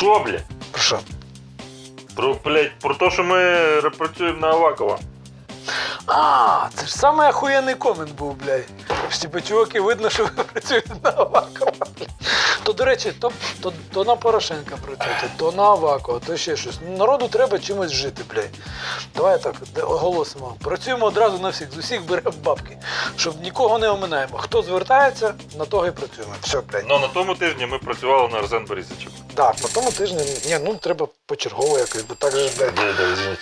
Що, блядь? Про що? Про, блядь, про те, що ми працюємо на Авакова. А, це ж самий охуєнний комент був, блядь. Типу, чуваки, видно, що ви працюєте на Авакова. То, до речі, то, то, то на Порошенка працюєте, то на Авакова, то ще щось. Ну, Народу треба чимось жити, блядь. Давай так, оголосимо. Працюємо одразу на всіх, з усіх беремо бабки, щоб нікого не оминаємо. Хто звертається, на того і працюємо. Все, блядь. Ну, на тому тижні ми працювали на Арсен Борисовича. Так, по тому тижні, ні, ну треба почергово якось, бо так же ж, блядь. Да, да.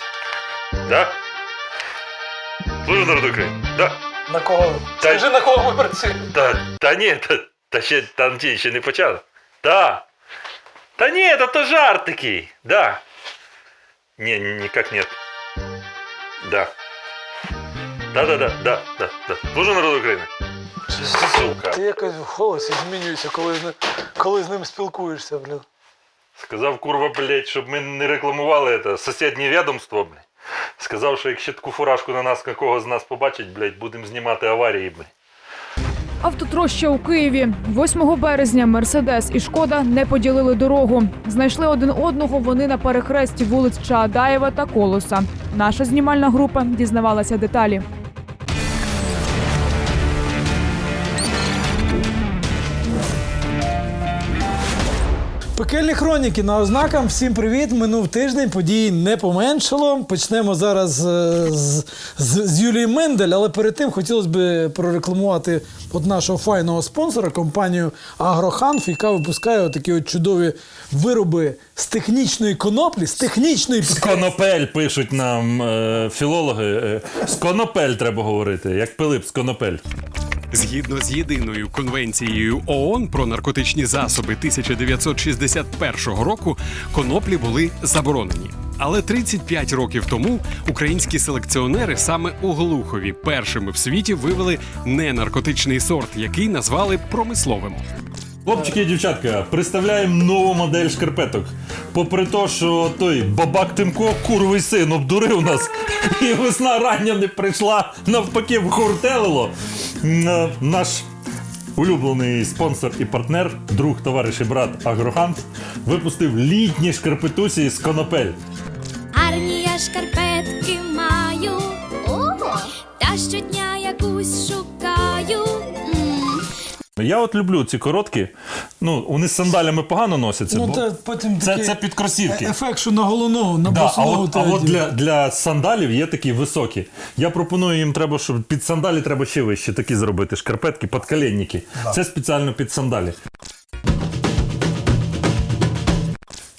Да? Служу народу України. Да. На кого? Скажи, на кого ми працюємо. Та, та ні, та, та ще там ті ще не почали. Та. Та ні, та то жарт такий. Да. Не, никак нет. Да. Да, да, да, да, да, да. Служу народу України. Сука. Ти якось в голосі змінюєшся, коли, з ним- коли з ним спілкуєшся, блін. Сказав, курва, блядь, щоб ми не рекламували це сусіднє відомство, блядь. Сказав, що якщо таку фуражку на нас кого з нас побачить, блядь, будемо знімати аварії. Автотроща у Києві 8 березня Мерседес і Шкода не поділили дорогу. Знайшли один одного вони на перехресті вулиць Чаадаєва та Колоса. Наша знімальна група дізнавалася деталі. Пекельні хроніки на ознакам. Всім привіт. Минув тиждень, подій не поменшало. Почнемо зараз е, з, з, з Юлії Мендель, але перед тим хотілося б прорекламувати от нашого файного спонсора, компанію Агроханф, яка випускає такі от чудові вироби з технічної коноплі, з технічної Сконопель пишуть нам е, філологи. Е, сконопель треба говорити, як Пилип Сконопель. Згідно з єдиною конвенцією ООН про наркотичні засоби 1961 року, коноплі були заборонені. Але 35 років тому українські селекціонери саме у Глухові першими в світі вивели ненаркотичний сорт, який назвали промисловим. Хлопчики і дівчатка, представляємо нову модель шкарпеток. Попри те, що той бабак Тимко, курвий син, обдурив нас, і весна рання не прийшла, навпаки, вхуртелило. е, Наш улюблений спонсор і партнер, друг, товариш і брат Агрохант, випустив літні шкарпетусі з конопель. Гарні я шкарпетки маю. Ого! Та щодня якусь. Я от люблю ці короткі. Ну, вони з сандалями погано носяться. Ну, бо та потім це, це під кросівки. е- ефект, що на головного, на Да, а от, а от для, для сандалів є такі високі. Я пропоную їм треба, щоб під сандалі треба ще вище такі зробити. Шкарпетки, подколенники. Це спеціально під сандалі.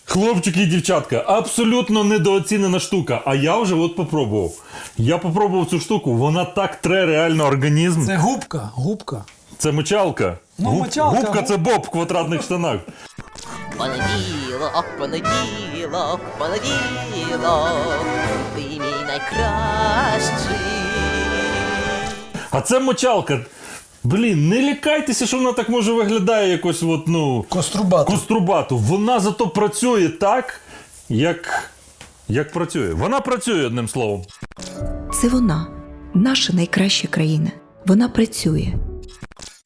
Хлопчики і дівчатка, абсолютно недооцінена штука. А я вже от попробував. Я попробував цю штуку, вона так тре реально організм. Це, Це губка, губка. мочалка. Ну, мочалка, Губка це боб в квадратних штанах. Понеділок, понеділок, понеділок, ти мій найкращий. А це мочалка. Блін, не лякайтеся, що вона так може виглядає якось, от, ну. Кострубата. Кострубату. Вона зато працює так, як, як працює. Вона працює одним словом. Це вона, наша найкраща країна. Вона працює.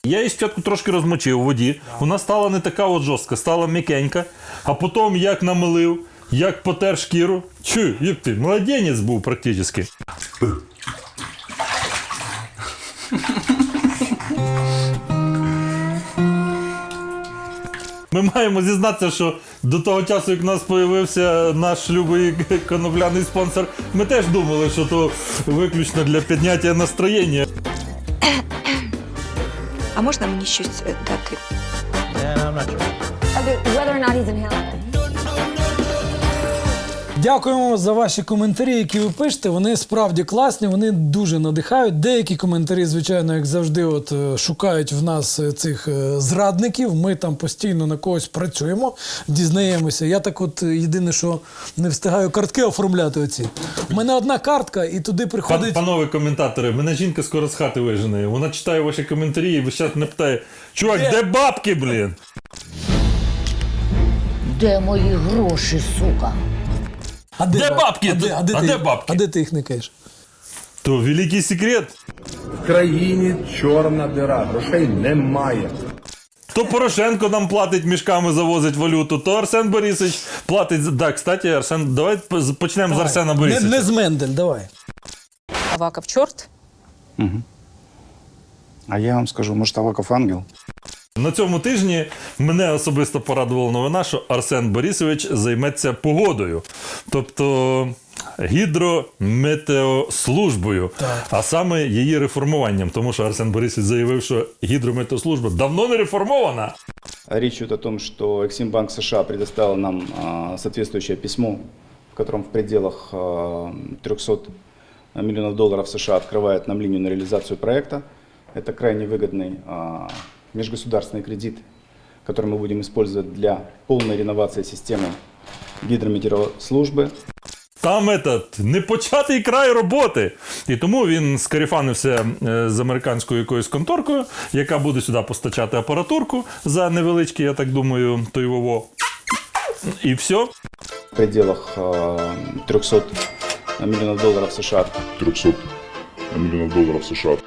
Я її спочатку трошки розмочив у воді. Вона стала не така от жорстка, стала м'якенька. А потім як намилив, як потер шкіру. Чу, як ти, младенець був практично. Ми маємо зізнатися, що до того часу, як у нас з'явився наш любий конопляний спонсор, ми теж думали, що то виключно для підняття настроєння. А можна мені щось е, дати? whether or not he's inhaling. Дякуємо за ваші коментарі, які ви пишете. Вони справді класні, вони дуже надихають. Деякі коментарі, звичайно, як завжди, от е, шукають в нас е, цих е, зрадників. Ми там постійно на когось працюємо, дізнаємося. Я так, от єдине, що не встигаю картки оформляти. Оці у мене одна картка, і туди Пан, приходить. панове коментатори, мене жінка скоро з хати вижене. Вона читає ваші коментарі і весь час мене питає: чувак, де бабки, блін? Де мої гроші, сука? А Де баб- бабки? А де, а де, А ти, де бабки? А де ти їх не кажеш? То великий секрет. В країні чорна дира, грошей немає. То Порошенко нам платить мішками, завозить валюту, то Арсен Борисович платить. за- Да, кстати, Арсен, давай почнемо з Арсена Не, Борисовича. не з Мендель, давай. Аваков чорт. А я вам скажу, может, Аваков ангел? На цьому тижні мене особисто порадувала новина, що Арсен Борисович займеться погодою, тобто гідрометеослужбою, а саме її реформуванням, тому що Арсен Борисович заявив, що гідрометеослужба давно не реформована. Речь идет о том, что Эксимбанк США предоставил нам а, соответствующее письмо, в котором в пределах а, 300 миллионов долларов США открывает нам линию на реализацию проекта. Это крайне выгодный а, межгосударственный кредит, который мы будем использовать для полной реновации системы гидрометеослужбы. Там этот непочатий край роботи. І тому він скаріфанився е, з американською якоюсь конторкою, яка буде сюди постачати апаратурку за невеличкий, я так думаю, той вово. І все. В пределах а, 300 миллионов долларов США 300 миллионов долларов США.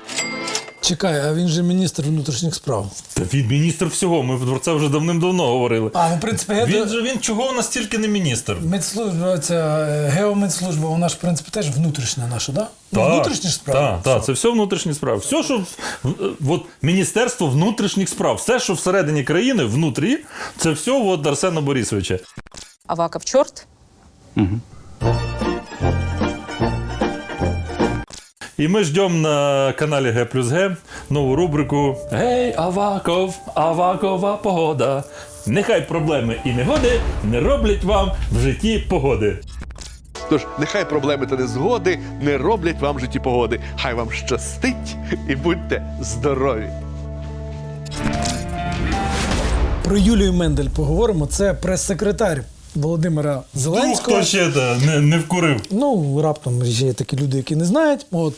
Чекай, а він же міністр внутрішніх справ. Та він міністр всього. Ми про це вже давним-давно говорили. А, ну, в принципі, гео... Він же він чого у нас тільки не міністр? медслужба, ця е, геомедслужба, вона ж, в принципі, теж внутрішня наша, да? Ну, внутрішні ж справи. Так, так, це все внутрішні справи. Все, що от, Міністерство внутрішніх справ, все, що всередині країни, внутрі, це все от Арсена Борисовича. Аваков чорт. І ми ждемо на каналі Г плюс Г нову рубрику Гей, Аваков, Авакова погода. Нехай проблеми і негоди не роблять вам в житті погоди. Тож нехай проблеми та незгоди не роблять вам в житті погоди. Хай вам щастить і будьте здорові! Про Юлію Мендель поговоримо. Це прес-секретар Володимира Зеленського. Хто ще та, не, не вкурив? Ну, раптом є такі люди, які не знають. От.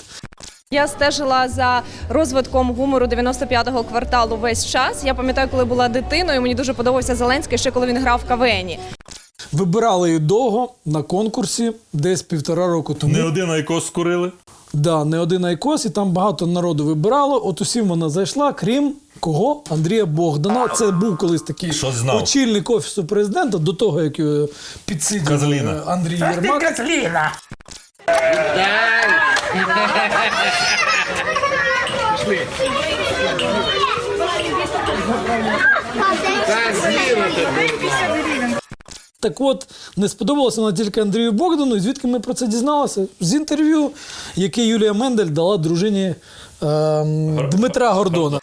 Я стежила за розвитком гумору 95-го кварталу весь час. Я пам'ятаю, коли була дитиною. Мені дуже подобався Зеленський, ще коли він грав в КВНі. Вибирали її довго на конкурсі, десь півтора року тому. Не один айкос скурили. Да, не один айкос, і там багато народу вибирало. От усім вона зайшла, крім кого? Андрія Богдана. Це був колись такий Що знав? очільник офісу президента до того, як його підсидів Козліна. е, Андрій Єрмак. Так от, не сподобалося вона тільки Андрію Богдану, і звідки ми про це дізналися? З інтерв'ю, яке Юлія Мендель дала дружині ем, Дмитра Гордона.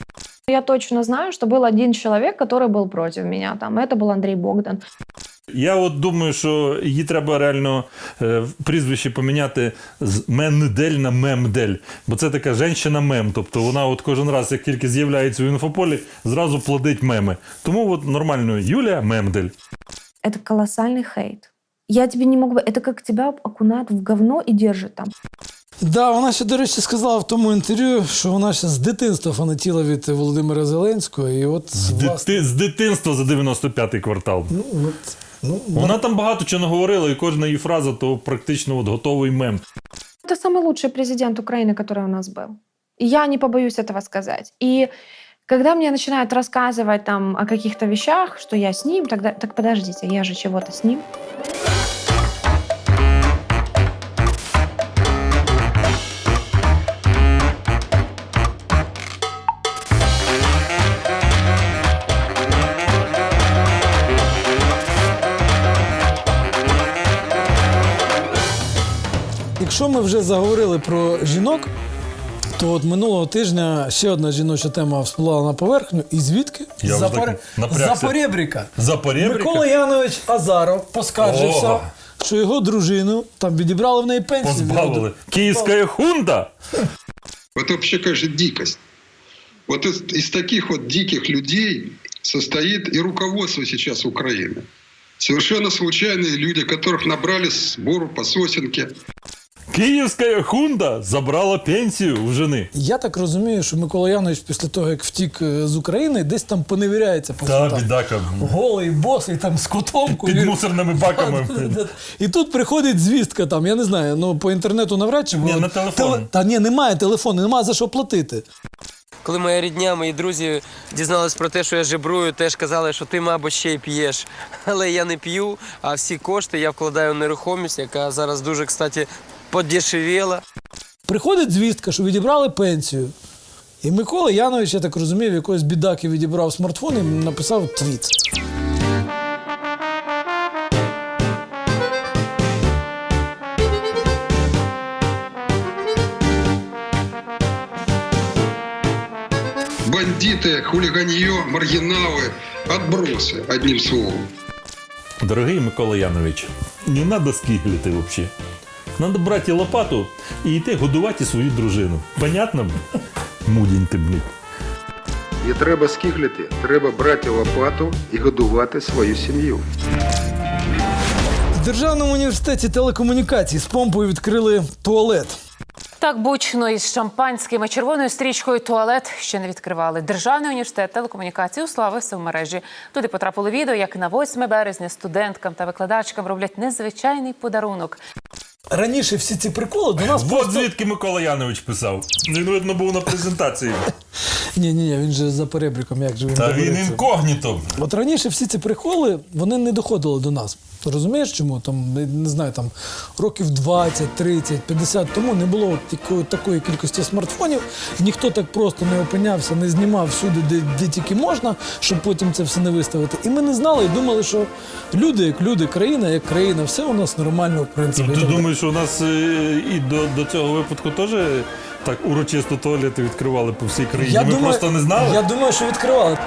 Я точно знаю, що був один чоловік, який був проти мене. Там це був Андрій Богдан. Я от думаю, що її треба реально е, прізвище поміняти з Мендель на Мемдель. Бо це така женщина-мем. Тобто вона от кожен раз, як тільки з'являється в інфополі, зразу плодить меми. Тому от нормально Юлія Мемдель. Это колоссальный хейт. Я тебе не могу... Это как тебя окунают в говно и держат там. Да, вона ще, до речі, сказала в тому інтерв'ю, що вона ще з дитинства фанатіла від Володимира Зеленського. І от, З, власне, дити, з дитинства за 95-й квартал. ну, от, ну, Вона там багато чого не говорила, і кожна її фраза то практично от готовий мем. Это самый лучший президент Украины, который у нас был. И я не побоюсь этого сказать. И когда мне начинают рассказывать там о каких-то вещах, что я с ним, тогда так подождите, я же чего-то с ним. Якщо ми вже заговорили про жінок, то от минулого тижня ще одна жіноча тема всплила на поверхню. І звідки? Я вже З так напрягся. Запорєбріка. Запорєбріка? Микола Янович Азаров поскаржився, О! що його дружину там відібрали в неї пенсію. Позбавили. Київська хунта. Это вообще, конечно, дикость. Вот из, из таких вот диких людей состоит и руководство сейчас Украины. Совершенно случайные люди, которых набрали с сбору по сосенке. Київська хунта забрала пенсію у жени. Я так розумію, що Микола Янович після того, як втік е, з України, десь там поневіряється по Та бідака. Голий босий там з котомкою. Під мусорними баками. І тут приходить звістка там, я не знаю, ну по інтернету навряд чи Ні, на телефон. Та ні, немає телефону, немає за що платити. Коли моя рідня, мої друзі дізнались про те, що я жебрую, теж казали, що ти, мабуть, ще й п'єш. Але я не п'ю, а всі кошти я вкладаю в нерухомість, яка зараз дуже, кстати, подешевіла. Приходить звістка, що відібрали пенсію. І Микола Янович, я так розумію, якогось бідаки відібрав смартфон і написав твіт. Бандиты, хулиганье, маргиналы, отбросы, одним словом. Дорогий Микола Янович, не треба скиглити взагалі. Надо брати лопату і йти годувати свою дружину. Понятно? Мудінь ти, блін. Не треба скиглити, треба брати лопату і годувати свою сім'ю. В Державному університеті телекомунікацій з помпою відкрили туалет. Так бучно із шампанським і червоною стрічкою туалет ще не відкривали. Державний університет телекомунікацій уславився в мережі. Туди потрапило відео, як на 8 березня студенткам та викладачкам роблять незвичайний подарунок. Раніше всі ці приколи до нас От звідки Микола Янович писав. Він, видно, був на презентації. Ні, ні, ні, він же за перебріком, як же він Та він інкогніто. От раніше всі ці приколи вони не доходили до нас. Розумієш, чому? Там, не- знаю, там років 20, 30, 50 тому не було такої, такої кількості смартфонів. Ніхто так просто не опинявся, не знімав всюди, де, де тільки можна, щоб потім це все не виставити. І ми не знали і думали, що люди як люди, країна як країна, все у нас нормально, в принципі. Ти так далі. думаєш, у нас е, і до, до цього випадку теж так урочисто туалети відкривали по всій країні? Ми просто не знали? Я думаю, що відкривали.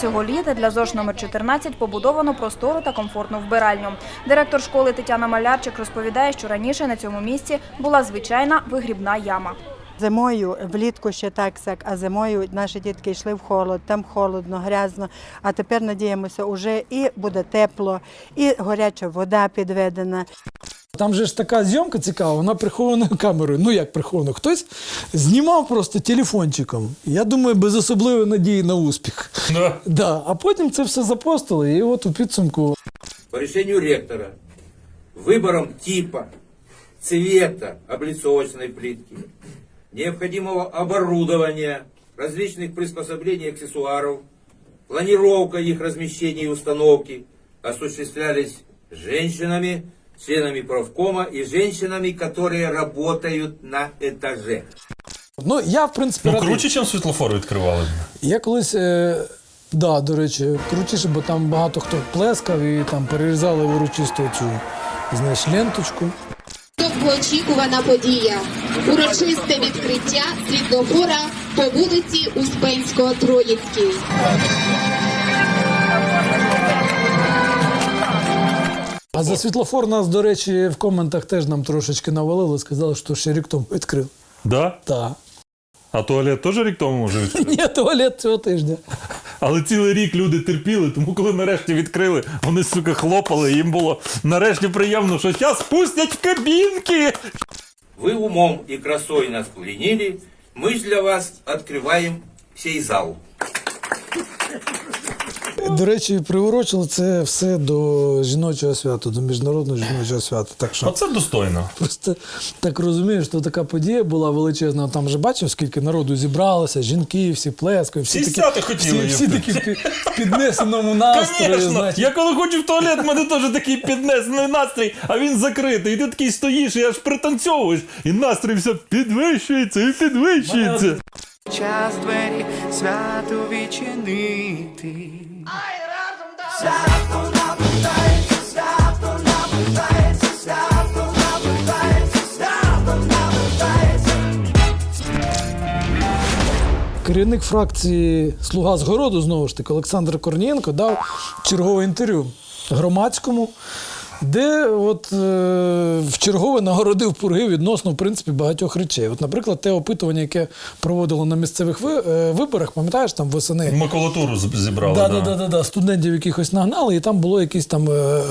Цього літа для ЗОЖ номер 14 побудовано простору та комфортну вбиральню. Директор школи Тетяна Малярчик розповідає, що раніше на цьому місці була звичайна вигрібна яма. Зимою влітку ще так сяк, а зимою наші дітки йшли в холод, там холодно, грязно. А тепер надіємося, уже і буде тепло, і гаряча вода підведена. Там же ж така зйомка цікава, вона прихованою камерою. Ну як приховано? Хтось знімав просто телефончиком. Я думаю, без особливої надії на успіх. Да. Да. А потім це все запостили, і от у підсумку. по решению ректора выбором типа, цвета облицовочной плитки, необходимого оборудования, различных приспособлений и аксессуаров, планировка их размещения и установки осуществлялись женщинами, членами правкома и женщинами, которые работают на этаже. Ну, я, в принципі, Ну, радий. круче, ніж світлофори відкривали. Я колись. Е... Да, до речі, крутіше, бо там багато хто плескав і там перерізали урочисто цю знаєш, ленточку. Довгоочікувана подія. Урочисте відкриття світлофора по вулиці Успенського Троїцькій. А за світлофор нас, до речі, в коментах теж нам трошечки навалили, сказали, що ще рік тому відкрив. Да? Так. А туалет теж рік тому може відкрити? Ні, туалет цього тижня. Але цілий рік люди терпіли, тому коли нарешті відкрили, вони, сука, хлопали, їм було нарешті приємно, що зараз пустять в кабінки. Вы умом и красой нас пленили, мы ж для вас открываем сей зал. До речі, приурочили це все до жіночого свята, до міжнародного жіночого свята. Так що Оце достойно. просто так розумієш, що така подія була величезна. Там же бачив, скільки народу зібралося, жінки, всі плескають, всі, Всі такі, сяти хотіли всі, всі такі в пі- піднесеному настрої. Звісно, знаєш. я коли хочу в туалет, в мене теж такий піднесений настрій, а він закритий. І ти такий стоїш і аж пританцьовуєш, і настрій все підвищується і підвищується. Час двері свято відчинити. Керівник фракції Слуга з городу знову ж таки Олександр Корнієнко дав чергове інтерв'ю громадському, де от е, в чергове нагородив пурги відносно в принципі багатьох речей. От, наприклад, те опитування, яке проводило на місцевих ви, е, виборах, пам'ятаєш, там восени. Макулатуру зібрали. Да, да. да, да, да. Студентів якихось нагнали, і там було якісь там е, е,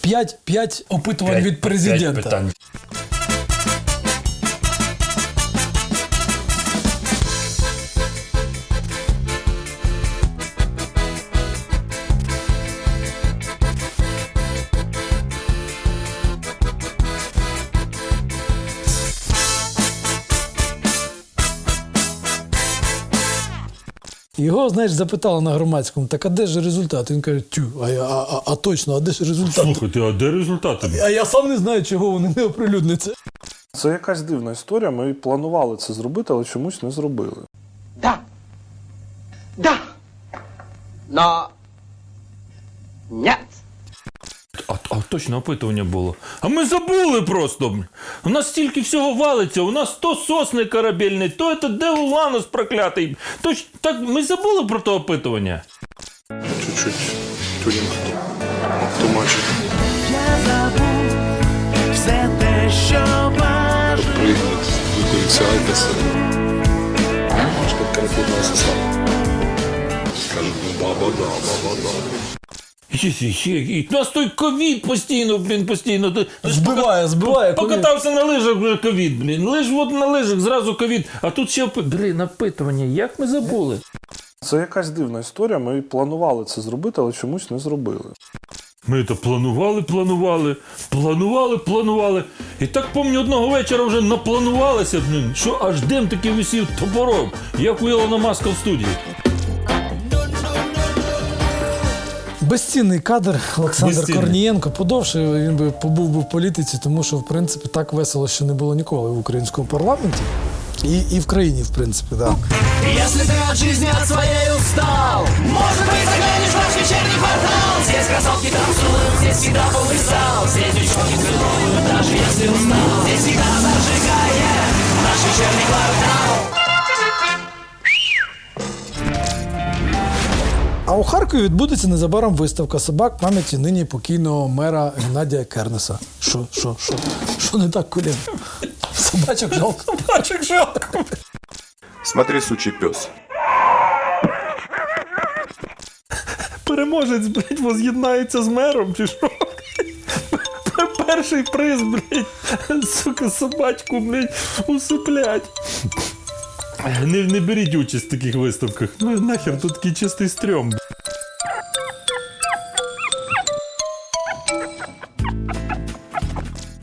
п'ять, п'ять опитувань 5, від президента. 5 питань. Його, знаєш, запитали на громадському, так а де ж результат? Він каже, тю, а, я- а, а, а точно, а де ж результат? Слухайте, а де результати? А я сам не знаю, чого вони не оприлюдниться. Це якась дивна історія. Ми планували це зробити, але чомусь не зробили. Но нет. А, точно опитування було. А ми забули просто. У нас стільки всього валиться. У нас то сосни корабельний, то це де Уланос проклятий. То ж- так ми забули про то опитування. Чуть-чуть тюнінг тумачить. Я забув все те, що бажаю. Прыгнет, выкурится Альтеса. Баба-да, баба-да. І, і, і, і нас той ковід постійно, блін, постійно. Ти- ти ж Збиває, збиває. Покатався на лижах вже ковід, блін. Лиш от на лижах зразу ковід. А тут ще опи- блін, опитування. Як ми забули? Це якась дивна історія. Ми планували це зробити, але чомусь не зробили. Ми то планували, планували, планували, планували. І так помню, одного вечора вже напланувалися, блін, що аж дим таки висів топором, як у Ілона Маска в студії. Безцінний кадр Олександр Безцінний. Корнієнко. Подовше він би побув би в політиці, тому що в принципі так весело ще не було ніколи в українському парламенті. І, і в країні, в принципі, так. Если ты от жизни от своей устал, может быть, заглянешь в наш вечерний квартал. Здесь красотки танцуют, здесь всегда полный зал. Здесь девчонки целуют, даже если устал. Здесь всегда зажигает наш вечерний квартал. А у Харкові відбудеться незабаром виставка собак пам'яті нині покійного мера Геннадія Кернеса. Що, що, що? Що не так, Колін? Собачок жалко. Собачок жалко. Смотри, сучий пес. Переможець, блядь, воз'єднається з мером, чи що? Перший приз, блядь, сука, собачку, блядь, усиплять. Не, не беріть участь в таких виставках. Ну нахер, тут такий чистий стрьом.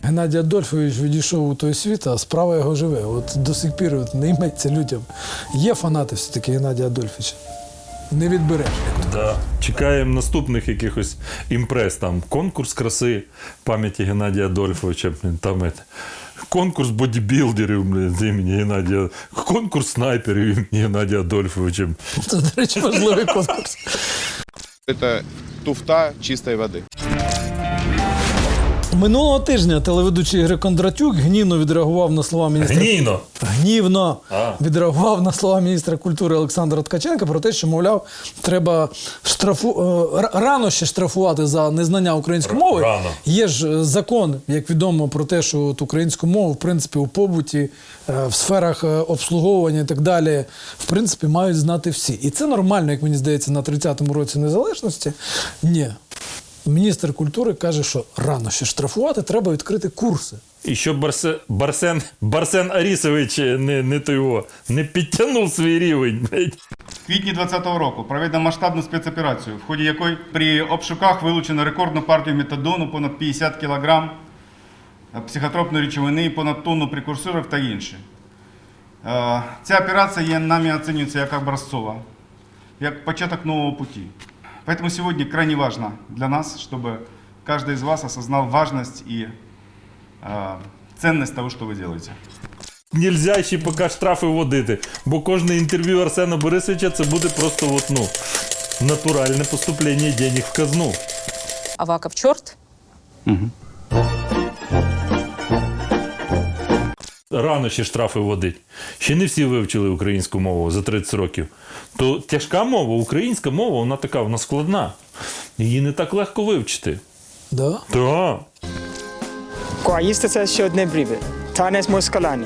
Геннадій Адольфович відійшов у той світ, а справа його живе. От до сих пір от, не йметься людям. Є фанати все-таки Геннадія Адольфовича. Не відбереш. Да. Чекаємо наступних якихось імпрес. Там конкурс краси пам'яті Геннадія Адольфовича. Там это, конкурс бодібілдерів блін, з імені Геннадія, конкурс снайперів імені Геннадія Адольфовича. Це, до речі, важливий конкурс. Это туфта чистой воды. Минулого тижня телеведучий Ігор Кондратюк гнівно відреагував на слова міністра. Гнівно? Гнівно А. відреагував на слова міністра культури Олександра Ткаченка про те, що, мовляв, треба штрафу е, р- рано ще штрафувати за незнання української мови. Рано. Є ж е, закон, як відомо, про те, що от українську мову, в принципі, у побуті, е, в сферах е, обслуговування і так далі, в принципі, мають знати всі. І це нормально, як мені здається, на 30-му році незалежності. Ні. Міністр культури каже, що рано ще штрафувати, треба відкрити курси. І щоб Барсе, Барсен, Барсен Арісович не, не, то його, не підтягнув свій рівень. В квітні 2020 року проведено масштабну спецоперацію, в ході якої при обшуках вилучено рекордну партію метадону, понад 50 кг психотропної речовини, понад тонну прекурсорів та інше. Е, Ця операція є нами оцінюється як образцова, як початок нового пути. Поэтому сегодня крайне важно для нас, чтобы каждый из вас осознал важность и э, ценность того, что вы делаете. Нельзя ще поки штрафи вводити, бо кожне інтерв'ю Арсена Борисовича це буде просто от, ну, натуральне поступлення денег в казну. Аваков чорт. Рано ще штрафи вводить. Ще не всі вивчили українську мову за 30 років. То тяжка мова, українська мова, вона така, вона складна. Її не так легко вивчити. Да? Так. Коїсти це ще одне бріве. Танець москаляні.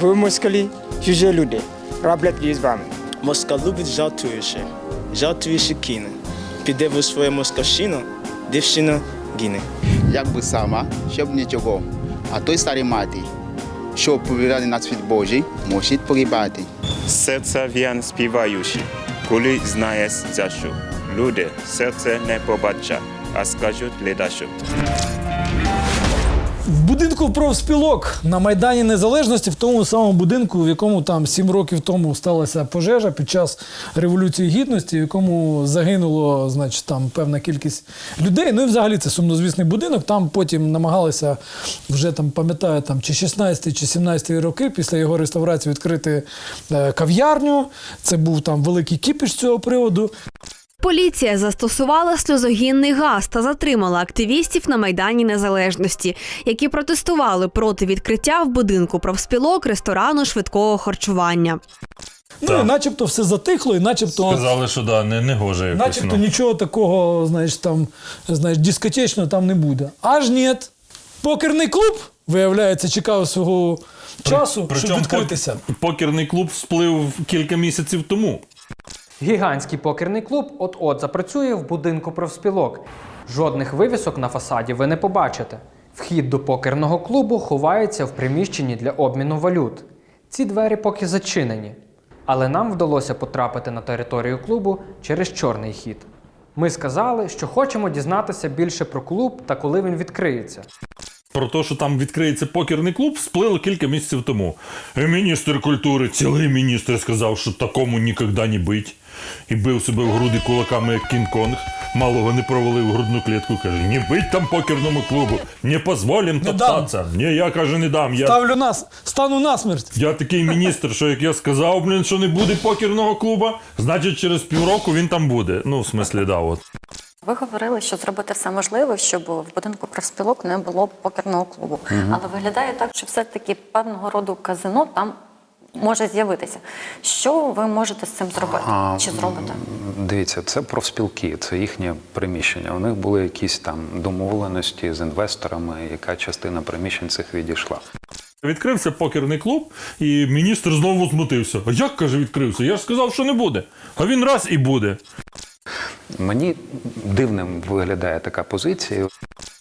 Ви москалі, чужі люди. Раблять із вами. Москал любить жартуючи. Жартуючи кіне. Піде в своє москальщину, дівчина гине. Якби сама, щоб нічого. А той старий мати, що повіряли на світ Божий, мусить погибати. Серце в'ян співаючи, коли знаєш за що. Люди серце не побачать, а скажуть ледащо. В будинку профспілок на Майдані Незалежності, в тому самому будинку, в якому там сім років тому сталася пожежа під час Революції Гідності, в якому загинуло, значить, там певна кількість людей. Ну і взагалі це сумнозвісний будинок. Там потім намагалися вже там, пам'ятаю, там чи 16 чи 17 роки після його реставрації відкрити е, кав'ярню. Це був там великий кіпіш цього приводу. Поліція застосувала сльозогінний газ та затримала активістів на Майдані Незалежності, які протестували проти відкриття в будинку профспілок ресторану швидкого харчування. Ну і начебто все затихло, і начебто. Сказали, що да, не, не гоже якось. Начебто ну. нічого такого, знаєш, там, знаєш, дискотечного там не буде. Аж ні. Покерний клуб, виявляється, чекав свого часу, щоб Причому відкритися. пок- покерний клуб сплив кілька місяців тому. Гігантський покерний клуб от-от запрацює в будинку профспілок. Жодних вивісок на фасаді ви не побачите. Вхід до покерного клубу ховається в приміщенні для обміну валют. Ці двері поки зачинені. Але нам вдалося потрапити на територію клубу через чорний хід. Ми сказали, що хочемо дізнатися більше про клуб та коли він відкриється. Про те, що там відкриється покерний клуб, сплило кілька місяців тому. І міністр культури, цілий міністр сказав, що такому ніколи не бить. І бив себе в груди кулаками, як Кінг-Конг. Малого не провалив грудну клітку. Каже, не бить там покерному клубу, не позволім топтатися. Ні, я каже, не дам. Я, Ставлю нас, стану насмерть. я такий міністр, що як я сказав, блін, що не буде покерного клуба, значить через півроку він там буде. Ну, в смислі, да, от. Ви говорили, що зробити все можливе, щоб в будинку профспілок не було покерного клубу. Мгм. Але виглядає так, що все-таки певного роду казино там може з'явитися. Що ви можете з цим зробити? А, Чи зробите? Дивіться, це профспілки, це їхнє приміщення. У них були якісь там домовленості з інвесторами, яка частина приміщень цих відійшла. Відкрився покерний клуб, і міністр знову змутився. А як каже, відкрився? Я ж сказав, що не буде. А він раз і буде. Мені дивним виглядає така позиція.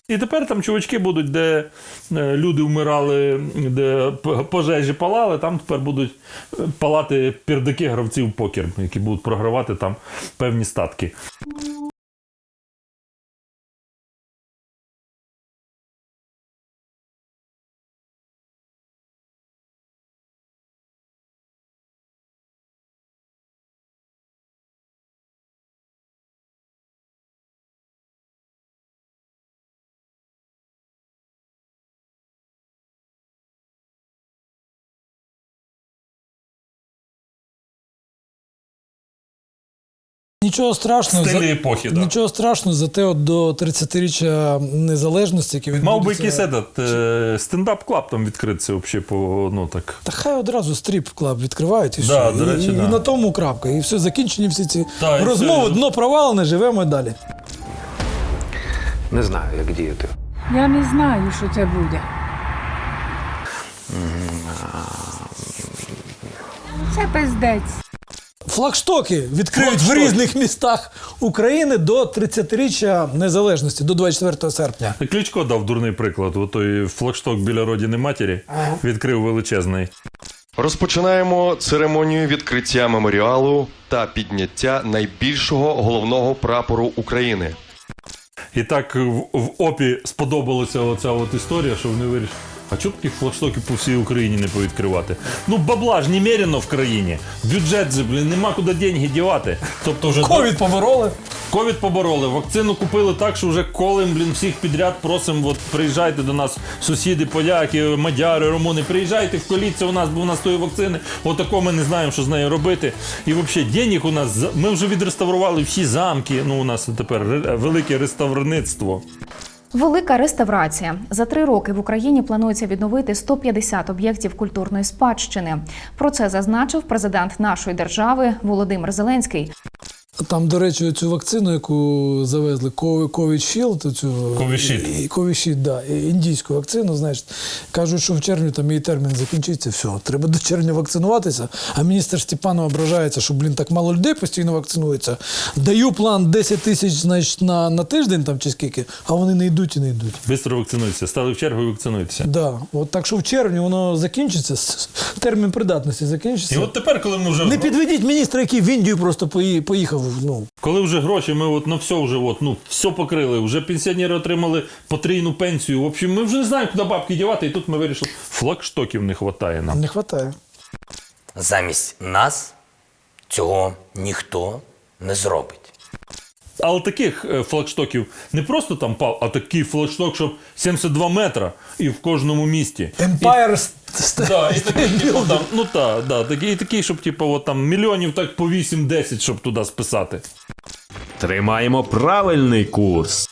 І тепер там чувачки будуть, де е, люди вмирали, де пожежі палали, там тепер будуть е, палати пірдики гравців покер, які будуть програвати там певні статки. Нічого страшного. Стилі епохи, да. Нічого страшного, зате от до 30-річчя незалежності, яке відбудеться... Мав би якийсь этот, е, стендап-клаб там відкритися взагалі по ну так. Та хай одразу стріп клаб відкривають і Да, все. до речі, і, да. і на тому крапка. І все, закінчені всі ці Та, розмови, все. дно провалене, живемо і далі. Не знаю, як діяти. Я не знаю, що це буде. Це пиздець. Флагштоки відкриють в різних містах України до 30-річчя незалежності, до 24 серпня. Кличко дав дурний приклад. От той флагшток біля родини матері відкрив величезний. Розпочинаємо церемонію відкриття меморіалу та підняття найбільшого головного прапору України. І так в, в ОПі сподобалася оця от історія, що вони вирішили. А чого таких флагштоків по всій Україні не повідкривати? Ну, бабла ж немерено в країні. Бюджет же, блін, нема куди деньги дівати. Тобто вже Ковід побороли. Ковід побороли. Вакцину купили так, що вже колем, блін, всіх підряд просимо, от приїжджайте до нас, сусіди, поляки, мадяри, румуни, приїжджайте в коліться у нас, бо у нас тої вакцини. Отако ми не знаємо, що з нею робити. І взагалі, денег у нас ми вже відреставрували всі замки. Ну, у нас тепер велике реставрництво. Велика реставрація за три роки в Україні планується відновити 150 об'єктів культурної спадщини. Про це зазначив президент нашої держави Володимир Зеленський. Там, до речі, цю вакцину, яку завезли, Covid цю Covishield, да, індійську вакцину, знаєш, кажуть, що в червні там її термін закінчиться, все, треба до червня вакцинуватися. А міністр Степанов ображається, що, блін, так мало людей постійно вакцинується. Даю план 10 тисяч значить, на, на тиждень там чи скільки, а вони не йдуть і не йдуть. Бистро вакцинуйтеся. Стали в чергу і вакцинуйтеся. Да, от так що в червні воно закінчиться, термін придатності закінчиться. І от тепер, коли ми вже Не підведіть міністра, який в Індію просто пої- поїхав ну Коли вже гроші, ми от на все вже от, ну, все покрили, вже пенсіонери отримали потрійну пенсію. В общем, ми вже не знаємо, куди бабки дівати, і тут ми вирішили, флагштоків не вистачає нам. не вистачає. Замість нас цього ніхто не зробить. Але таких е, флагштоків не просто там пав, а такий флагшток, щоб 72 метра і в кожному місті. Empire Да, і такий, типу, там, ну так, да, такий, і такий, щоб типу, от, там, мільйонів так по 8-10, щоб туди списати. Тримаємо правильний курс.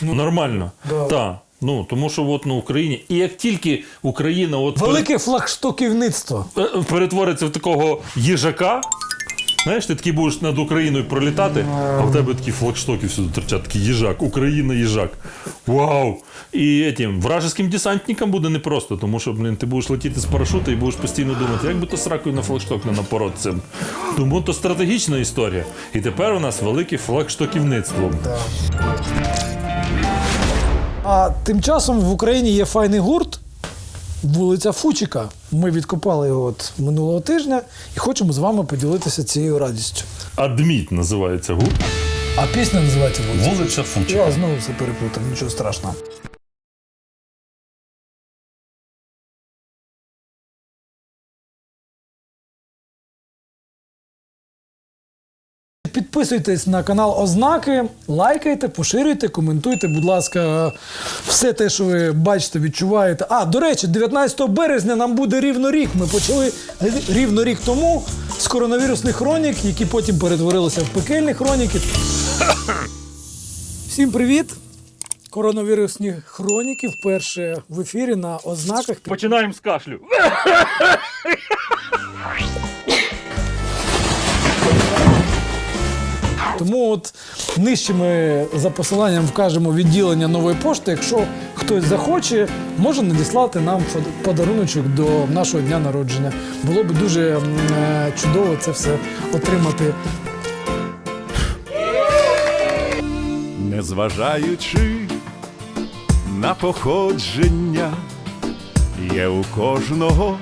Ну, Нормально. Да. Так. Ну, тому що от, в Україні. І як тільки Україна от Велике флагштоківництво. е, перетвориться в такого їжака. Знаєш, ти такий будеш над Україною пролітати, а в тебе такі флагштоки всюди торчать, такий їжак, Україна їжак. Вау! І етім, вражеським десантникам буде непросто, тому що, блін, ти будеш летіти з парашута і будеш постійно думати, як би то сракою на флагшток не напорот цим. Тому то стратегічна історія. І тепер у нас велике флагштоківництво. А тим часом в Україні є файний гурт, вулиця Фучика. Ми відкопали його от минулого тижня і хочемо з вами поділитися цією радістю. Адміт називається гурт. А пісня називається Вулиця. Вулиця Фучика. Я знову все переплутав, нічого страшного. Підписуйтесь на канал Ознаки, лайкайте, поширюйте, коментуйте, будь ласка, все те, що ви бачите, відчуваєте. А, до речі, 19 березня нам буде рівно рік. Ми почали рівно рік тому з коронавірусних хронік, які потім перетворилися в пекельні хроніки. Всім привіт! Коронавірусні хроніки вперше в ефірі на ознаках. Починаємо з кашлю. Тому от нижче ми за посиланням вкажемо відділення нової пошти. Якщо хтось захоче, може надіслати нам подаруночок до нашого дня народження. Було б дуже е, чудово це все отримати. Незважаючи на походження, є у кожного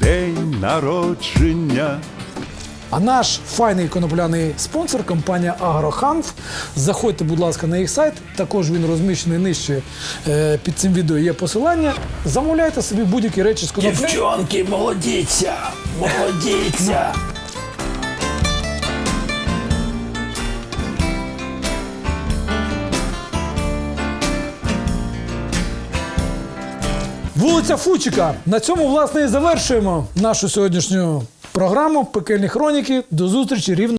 день народження. А наш файний конопляний спонсор компанія Агроханф. Заходьте, будь ласка, на їх сайт. Також він розміщений нижче е, під цим відео. Є посилання. Замовляйте собі будь-які речі з конопля. Дівчонки, молодіться! Молодіться! Вулиця Фучика. На цьому, власне, і завершуємо нашу сьогоднішню програму Пекельні хроніки. До зустрічі рівно.